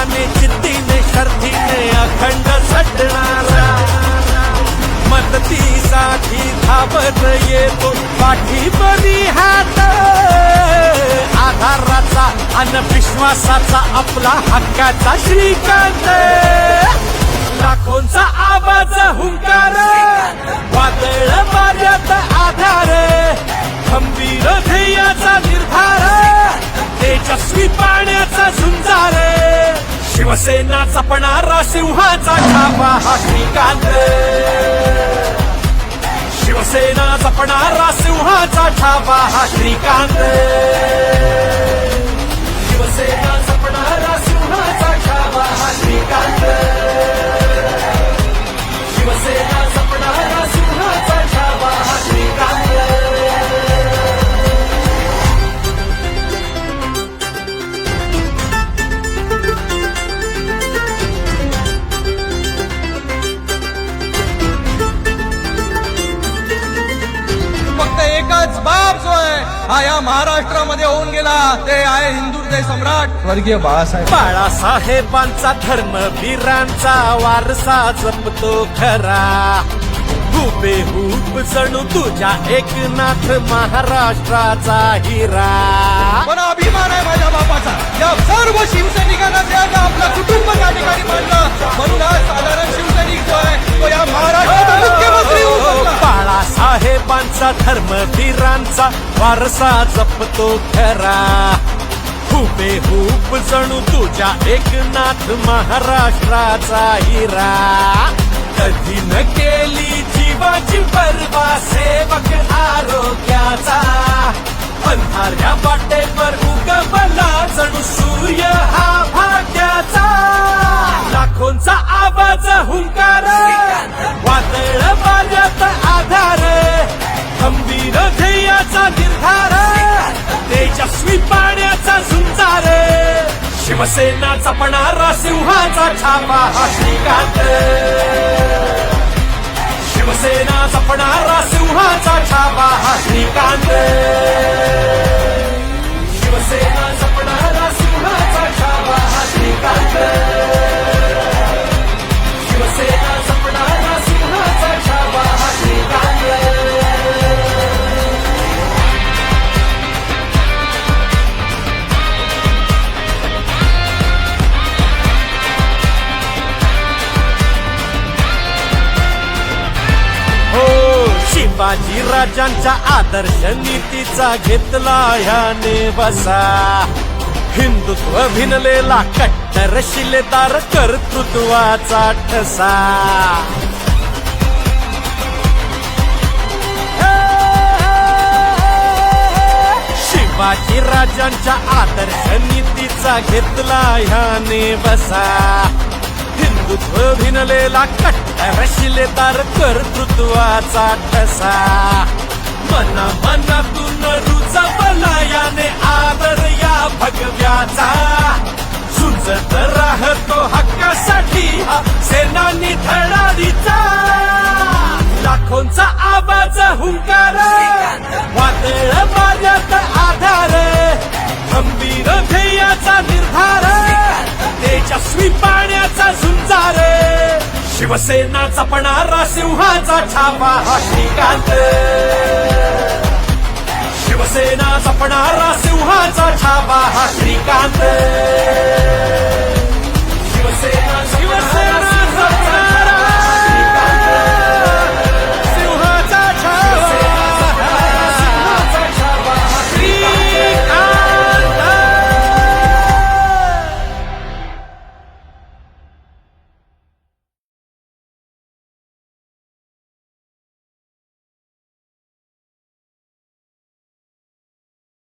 मनाने जिद्दीने शर्थीने अखंड सटणारा. मदतीसाठी धावत येतो पाठीपणी हात. आधाराचा अन विश्वासाचा आपला हक्काचा श्रीकांत. लाखोंचा आवाज हुंकार. वादळ माझ्यात आधार. खंबीर ध्येयाचा निर्धार. तेजस्वी पाण्याचा झुंजार शिवसेना चपणारा सिंहाचा छापा हा श्रीकांत शिवसेना जपणारा सिंहाचा छापा हा श्रीकांत शिवसेना जपणारा सिंहाचा छापा हा श्रीकांत हा या महाराष्ट्रामध्ये होऊन गेला. ते आहे हिंदुहृदय सम्राट. स्वर्गीय बाळासाहेब. बाळासाहेबांचा धर्मवीरांचा वारसा जपतो खरा. हुबेहूब जणू तुझ्या एकनाथ महाराष्ट्राचा हिरा. पण अभिमान आहे माझ्या बापाचा. या सर्व शिवसैनिकांना जे आता आपलं कुटुंब त्या ठिकाणी मांडलं म्हणून धर्मवीरांचा वारसा जपतो खरा. हुबे हुबेहूब जणू तुझ्या एकनाथ महाराष्ट्राचा हिरा. कधी न केली जीवाची परवा सेवक आरोग्याचा. अंधाऱ्या वाटेवर उगमला जणू सूर्य हा मी पाण्याचा झुंजार शिवसेना जपणारा सिंहाचा छापा हा श्रीकांत शिवसेना जपणारा सिंहाचा छापा हा श्रीकांत शिवाजीराजांच्या आदर्श नीतीचा घेतला ह्याने बसा हिंदुत्व भिनलेला कट्टर शिलेदार कर्तृत्वाचा ठसा. शिवाजी राजांच्या आदर्श नीतीचा घेतला ह्याने बसा हिंदुत्व भिनलेला कट्टर शिलेदार कर्तृत्वाचा ठसा मना मनातून रुजवला याने आदर या भगव्याचा सुंजत राहतो हक्कासाठी हा सेनानी धडाडीचा लाखोंचा आवाज हुंकार वादळ मार्यात शिवसेना जपणारा सिंहाचा छापा हा श्रीकांत शिवसेना जपणारा सिंहाचा छापा हा श्रीकांत